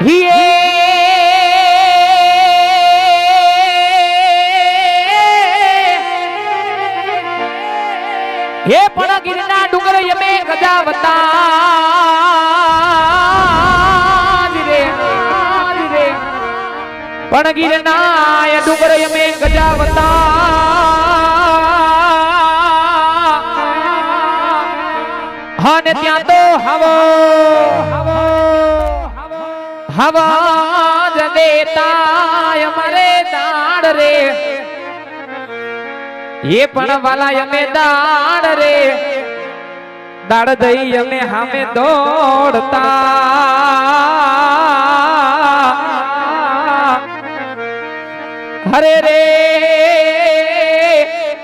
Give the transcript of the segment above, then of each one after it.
હે પણ ગિરના ડુંગર યમે ગજાવતા રે રે. પણ ગિરના ડુંગર યમે ગજાવતા ને ત્યાં તો હવો. હવા જ દેતા અમારે દાડ રે એ પણ વાલા અમે દાડ રે દાડ દઈ અમે હામે દોડતા હરે રે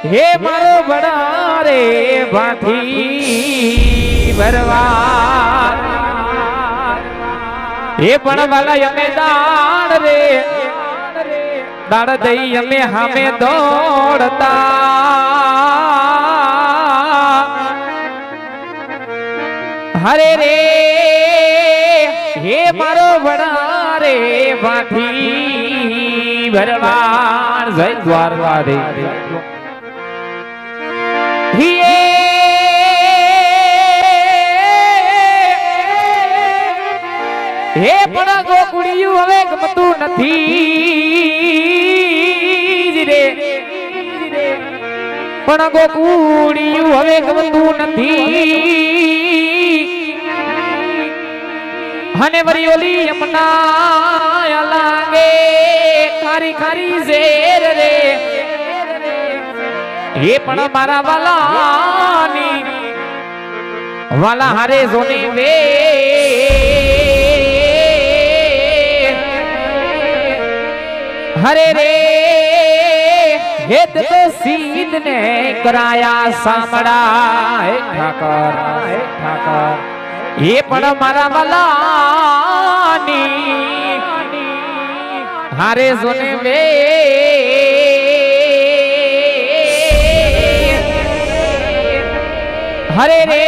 હે મારો બડા રે ભાથી ભરવા હે પણ વાલા અમે દાડ રે દાડ દઈ અમે હામે દોડતા હરે રે હે મારો વડા રે ભાથી ભરવાન જય દ્વારકા રે ગોકુડિયું હવે ગમતું નથી. રે. પણ ગોકુડિયું હવે ગમતું નથી. હને વરી ઓલી યમુના લાગે. ખારી ખારી ઝેર રે. હે પણ મારા વાલાની. વાલા હારે જોની વે हरे रे हेत तो सीन ने कराया सामड़ा, हे ठाकर हे ठाकर। ये पड़ मारा मलानी हरे सुने में हरे रे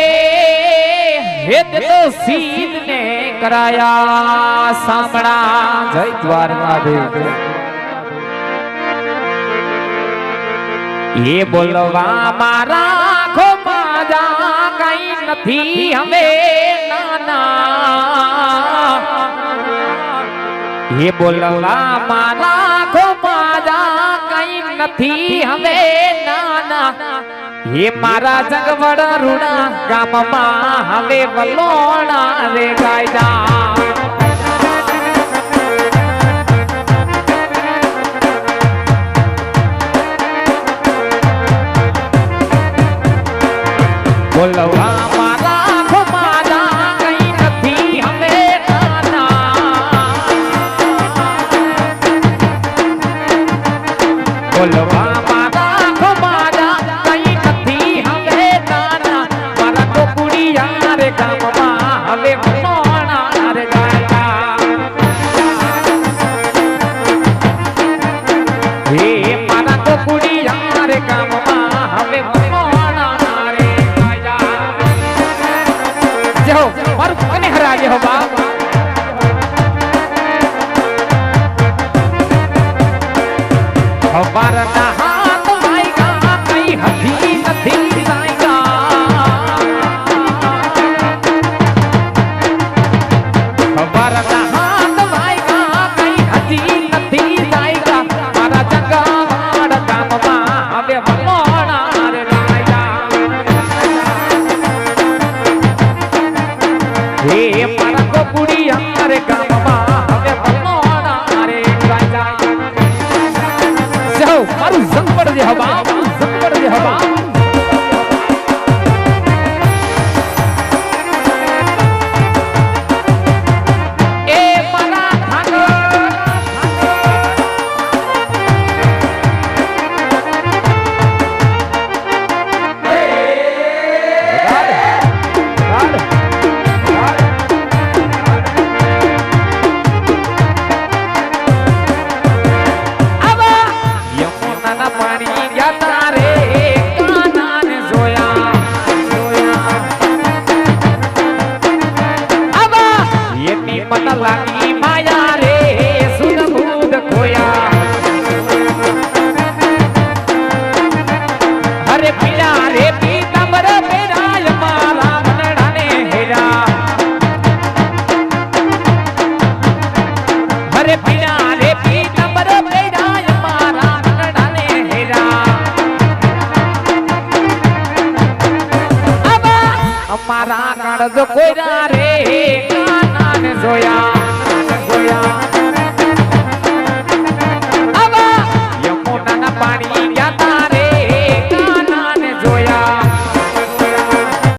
हित तो सीन ने कराया सामड़ा। जय द्वारका देव એ બોલવા મારા ખો માજા કઈ નથી હવે નાના એ બોલવા મારા ખો માજા કઈ નથી હવે નાના એ મારા જગવડ રૂડા ગામમાં હવે વલોણા રે ગાયદા Hola, મન લાગી માયા રે સુધ ભૂત ખોયા. હરે પીડા રે, પીતાંબર પેરાય મારા મનડાને હેરા. હરે પીડા રે, પીતાંબર પેરાય મારા મનડાને હેરા. અમારા રે